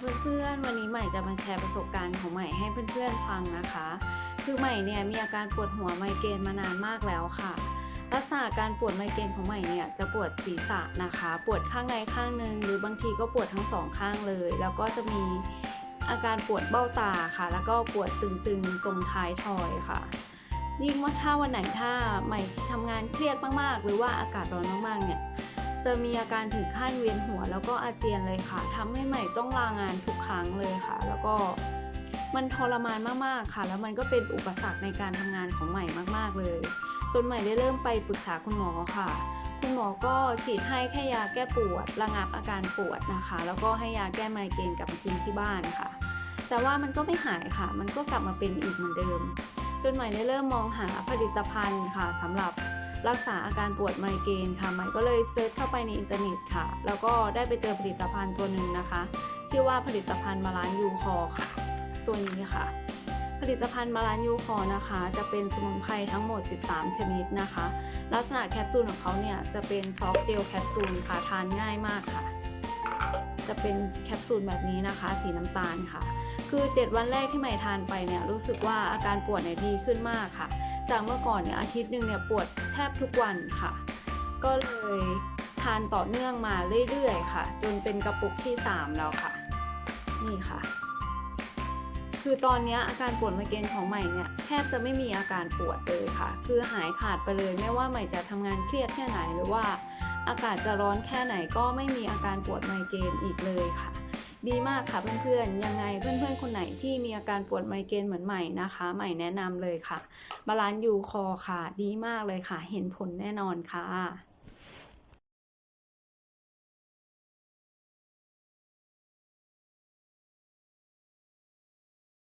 เพื่อนๆ วันนี้ใหม่จะมาแชร์ประสบการณ์ของใหม่ให้เพื่อนๆฟังนะคะ คือใหม่เนี่ยมีอาการปวดหัวไมเกรนมานานมากแล้วค่ะ ลักษณะการปวดไมเกรนของใหม่เนี่ยจะปวดศีรษะนะคะ ปวดข้างในข้างหนึ่งหรือบางทีก็ปวดทั้งสองข้างเลย แล้วก็จะมีอาการปวดเบ้าตาค่ะ แล้วก็ปวดตึงๆตรงท้ายทอยค่ะยิ่งว่าถ้าวันไหนถ้าใหม่ทำงานเครียดมากๆ หรือว่าอากาศร้อนมากๆเนี่ย จะมีอาการถึงขั้นเวียนหัวแล้วก็อาเจียนเลยค่ะทำให้ใหม่ต้องลางานทุกครั้งเลยค่ะ แล้วก็มันทรมานมากๆค่ะ แล้วมันก็เป็นอุปสรรคในการทำงานของใหม่มาก ๆเลย จนใหม่ได้เริ่มไปปรึกษาคุณหมอค่ะ คุณหมอก็ฉีดให้แค่ยาแก้ปวด ระงับอาการปวดนะคะ แล้วก็ให้ยาแก้ไมเกรนกลับมากินที่บ้านค่ะ แต่ว่ามันก็ไม่หายค่ะ มันก็กลับมาเป็นอีกเหมือนเดิม จนใหม่ได้เริ่มมองหาผลิตภัณฑ์ค่ะสำหรับ รักษาอาการปวดไมเกรนค่ะใหม่ก็เลยเซิร์ชเข้าไปในอินเทอร์เน็ตค่ะ แล้วก็ได้ไปเจอผลิตภัณฑ์ตัวหนึ่งนะคะ ชื่อว่าผลิตภัณฑ์มาลานยูคอค่ะ ตัวนี้ค่ะ ผลิตภัณฑ์มาลานยูคอนะคะ จะเป็นสมุนไพรทั้งหมด 13 ชนิดนะคะ ลักษณะแคปซูลของเขาเนี่ยจะเป็นซอฟต์เจลแคปซูลค่ะทานง่ายมากค่ะ จะเป็นแคปซูลแบบนี้นะคะ สีน้ำตาลค่ะ คือ 7 วันแรกที่ใหม่ทานไปเนี่ยรู้สึกว่าอาการปวดเนี่ยดีขึ้นมากค่ะ จากเมื่อก่อนเนี่ยอาทิตย์หนึ่งเนี่ยปวดแทบทุกวันค่ะ ก็เลยทานต่อเนื่องมาเรื่อยๆค่ะ จนเป็นกระปุกที่ 3 แล้วค่ะ นี่ค่ะ คือตอนนี้อาการปวดไมเกรนของใหม่เนี่ยแทบจะไม่มีอาการปวดเลยค่ะ คือหายขาดไปเลยไม่ว่าใหม่จะทำงานเครียดแค่ไหนหรือว่า อากาศจะร้อนแค่ไหนก็ไม่มีอาการปวดไมเกรนอีกเลยค่ะ ดีมากค่ะเพื่อนๆ ยังไงเพื่อนๆ คนไหนที่มีอาการปวดไมเกรนเหมือนใหม่นะคะ ใหม่แนะนำเลยค่ะ บาลานซ์ยูคอค่ะ ดีมากเลยค่ะ เห็นผลแน่นอนค่ะ